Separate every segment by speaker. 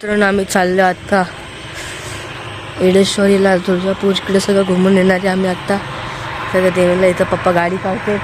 Speaker 1: मित्रांनो आम्ही चाललो आत्ता येडेश्वरीला तुळजापूर इकडे सगळं घुमून येणार आहे आम्ही आत्ता सगळं देवीला इथं पप्पा गाडी काढतो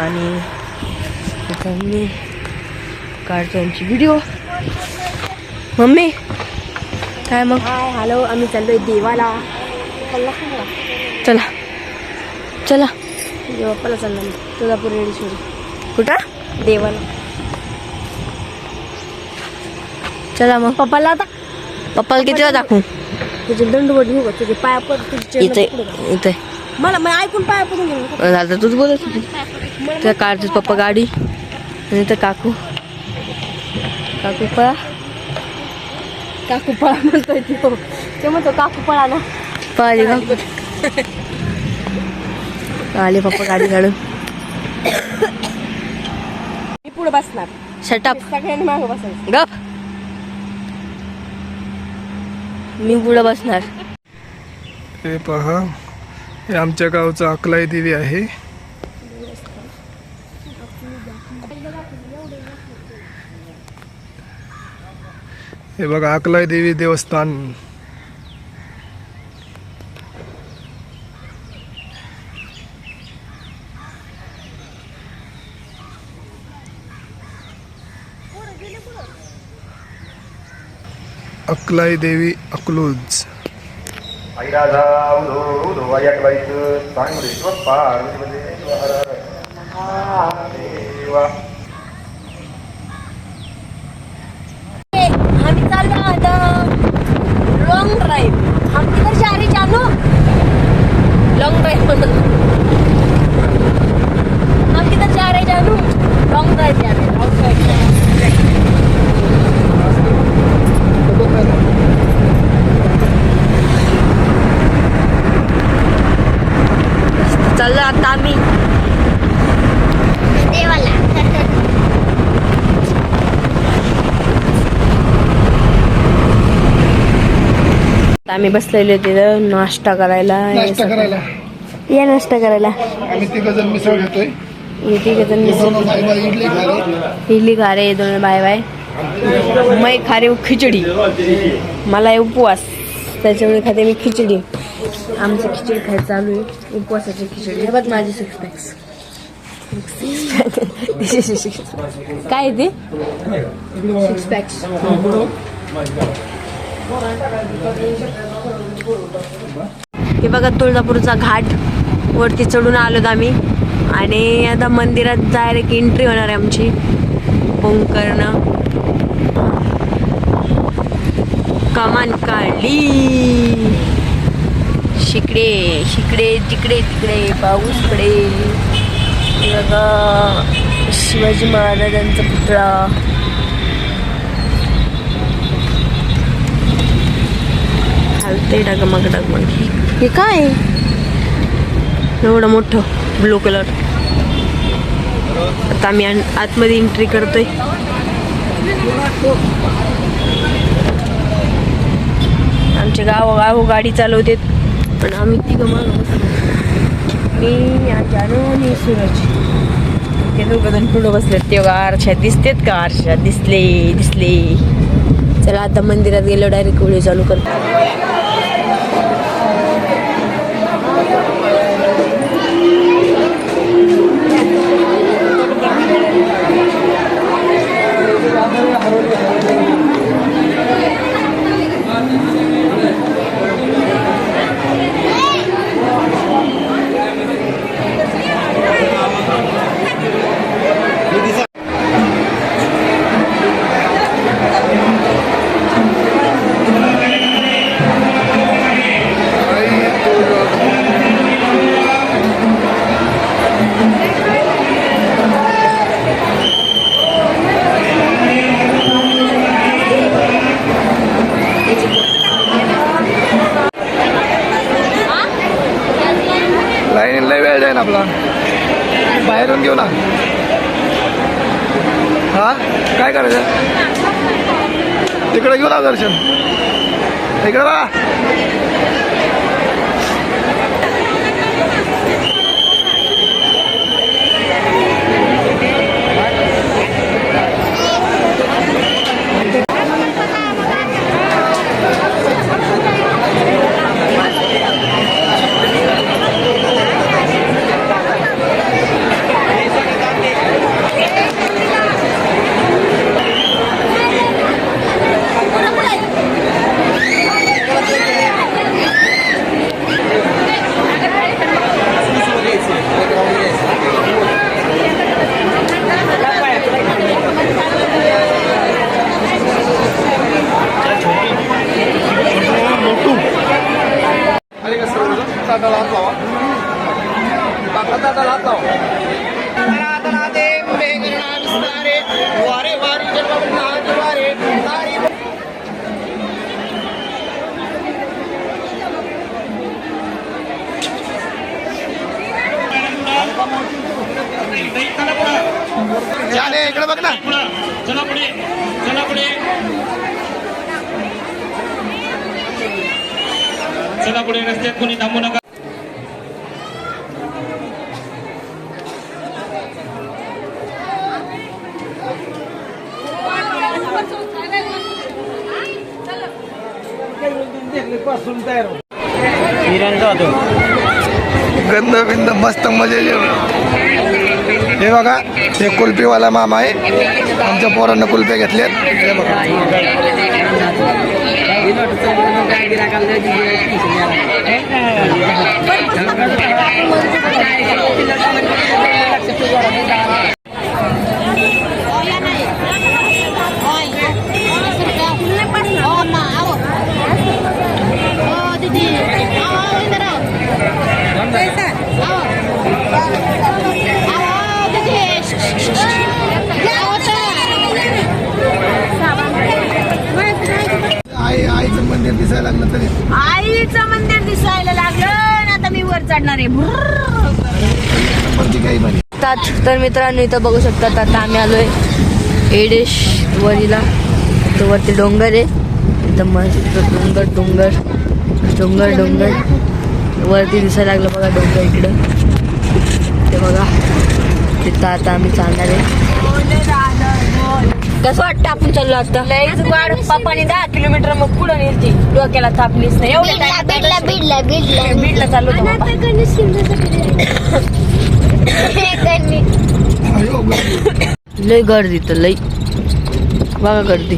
Speaker 1: आणि मी काढतो यांची व्हिडिओ मम्मी काय मग?
Speaker 2: हाय हॅलो आम्ही चाललोय देवाला.
Speaker 1: चला चला.
Speaker 2: देवाप्पाला चाललो तुळजापूर रेडेश्वरी
Speaker 1: कुठं?
Speaker 2: देवाला.
Speaker 1: चला मग.
Speaker 2: पप्पाला आता.
Speaker 1: पप्पाला कितीला दाखवू?
Speaker 2: तुझे दंडवट घेऊ का तुझे पाया पड तुझे
Speaker 1: इथे
Speaker 2: मला मी ऐकून पाया पडून घेऊ
Speaker 1: आता तूच बोलत होती. त्या काढतेच पप्पा गाडी. आणि तर काकू. काकू पळा.
Speaker 2: काकू पळा म्हणतोय तो. ते म्हणतो काकू पळा ना.
Speaker 1: पळाली का आले पप्पा गाडी काढून.
Speaker 2: मी पुढे बसणार.
Speaker 1: शटअप
Speaker 2: सगळ्यांनी मागं बसायचं.
Speaker 1: गप. मी पुढं बसणार.
Speaker 3: हे पहा हे आमच्या गावचं अकलाई देवी आहे. हे बघा अकलाई देवी देवस्थान. अकलाई देवी अकलूज.
Speaker 2: आम्ही चाललो आता लॉंग ड्राईव्ह हम किधर जा रहे जानू लॉंग ड्राइव हम किधर जा रहे जानू लॉंग ड्राइव जा रहे लॉन्ग ड्राइव
Speaker 1: चाललं आता आम्ही
Speaker 2: देवाला
Speaker 1: आता आम्ही बसलेले तिथं नाश्ता करायला
Speaker 3: नाश्ता करायला.
Speaker 1: या नाश्ता करायला.
Speaker 3: आम्ही तिघ जण मिसळ घेतोय.
Speaker 1: जण
Speaker 3: इडली खाली.
Speaker 1: इडली खा रे दोन बाय बाय मै खा रे खिचडी. मला आहे उपवास. त्याच्यामुळे खाते मी खिचडी. आमचं खिचडी खायचं चालू आहे. उपवासाची खिचडी. हे बघ माझे सिक्स पॅक्स काय ते हे बघा तुळजापूरचा घाट. वरती चढून आलोत आम्ही. आणि आता मंदिरात डायरेक्ट एंट्री होणार आहे आमची. ओंकरण. कमान काढली. शिकडे शिकडे तिकडे तिकडे पाऊस पडेल बघा शिवाजी महाराजांचा पुतळा. हलते डगमग डगमग. हे काय? एवढं मोठं ब्लू कलर आता आम्ही आतमध्ये एंट्री करतोय. आमच्या गाव गाव गाडी चालवते पण आम्ही तिघं मागं मी जानू आणि सूरज ते दोघं जण पुढं बसलेत ते आरशात दिसतेत का आरशात दिसले दिसले चला आता मंदिरात गेलो डायरेक्ट व्हिडिओ चालू करतो
Speaker 3: जाईल आपला? बाहेरून घेऊ ना. हा? काय करायचं? तिकडे घेऊ ना दर्शन. इकडे बघा दादाला हात लावा काका दादाला हात लावा वारे वारी. वारे इकडे बघ ना.
Speaker 4: चला पुढे चला पुढे चला पुढे रस्त्यात कोणी थांबू नका.
Speaker 3: गंध बिंद मस्त मजे हे बघा हे कुल्फीवाला मामा आहे. आमच्या पोरांना कुल्फे घेतलेत. हे बघा.
Speaker 2: चढणार आहे.
Speaker 1: तर मित्रांनो इथं बघू शकतात आता आम्ही आलोय एडेश्वरीला तो वरती डोंगर आहे. इथं मस्त डोंगर डोंगर डोंगर डोंगर. वरती दिसायला लागलं बघा डोंगर इकडं. ते बघा. तिथं आता आम्ही चालणार आहे. कसं वाटतं आपण चाललो आता?
Speaker 2: लईच वाढ. पप्पाने दहा किलोमीटर मग पुढे नेलती. डोक्याला तापलीच नाही एवढं
Speaker 5: बिडला बिडला बिडला
Speaker 2: बीडला. चाललो होतो.
Speaker 1: लय गर्दी तर लय. बघा गर्दी.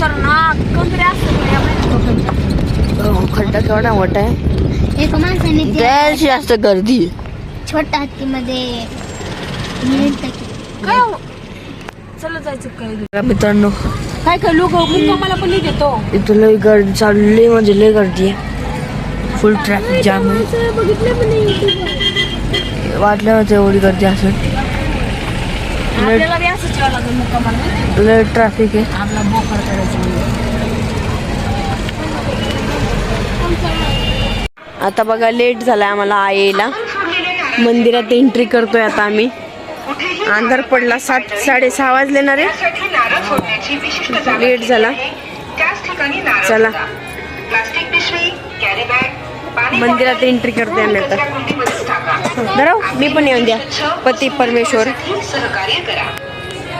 Speaker 2: तर ना कमरे असतं या महिन्यात
Speaker 1: हो, खड्डा केवढा मोठा आहे.
Speaker 5: एका माणसाने त्या
Speaker 1: त्याची जास्त गर्दी. आहे.
Speaker 5: छोट्या हत्तीमध्ये मिळतं की.
Speaker 2: काय हो? चला जायचं काय
Speaker 1: बघा मित्रांनो
Speaker 2: काय काय लोक पण देतो.
Speaker 1: इथं लय गर्दी चालू लय म्हणजे लय गर्दी आहे. फुल ट्रॅफिक जाम वाटलं नव्हतं एवढी गर्दी असेल. लय ट्रॅफिक आहे.
Speaker 2: आपला बोकड करायचं.
Speaker 1: आता बघा लेट झालाय आम्हाला आईला. मंदिरात एंट्री करतोय आता आम्ही. अंधार पडला सात साडेसहा वाजले ना रे. लेट झाला. चला. मंदिरात एंट्री करतोय आम्ही आता. धराव मी पण येऊन द्या. पती परमेश्वर.
Speaker 6: सहकार्य करा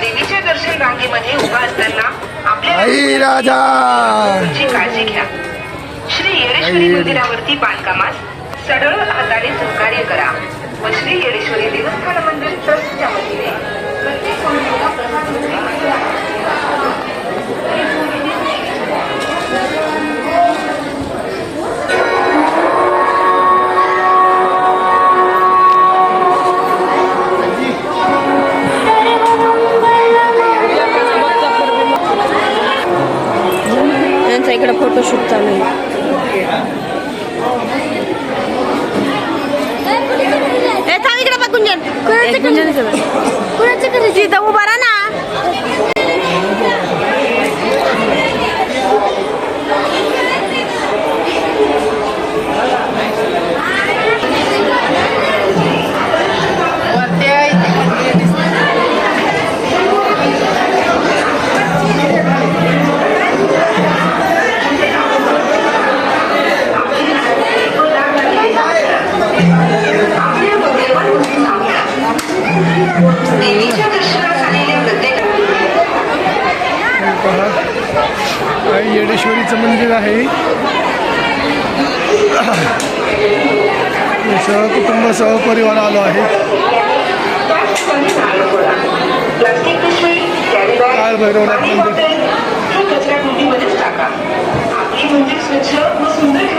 Speaker 6: देवीच्या दर्शन रांगेमध्ये उभा असताना आपल्या काळजी घ्या. श्री येडेश्वरी मंदिरावरती बांधकामास सडळ हाताने सहकार्य करा.
Speaker 1: इकडे फोटोशूट चालू आहे इकडे बघ गुंजन ए, गुंजन इकडे बघ. तिथं उभा राहा ना
Speaker 3: आई येडेश्वरीचं मंदिर आहे. मी सहकुटुंब सहपरिवार आलो आहे. काळ भैरवनाथ मंदिर?
Speaker 6: म्हणजे स्वच्छ व सुंदर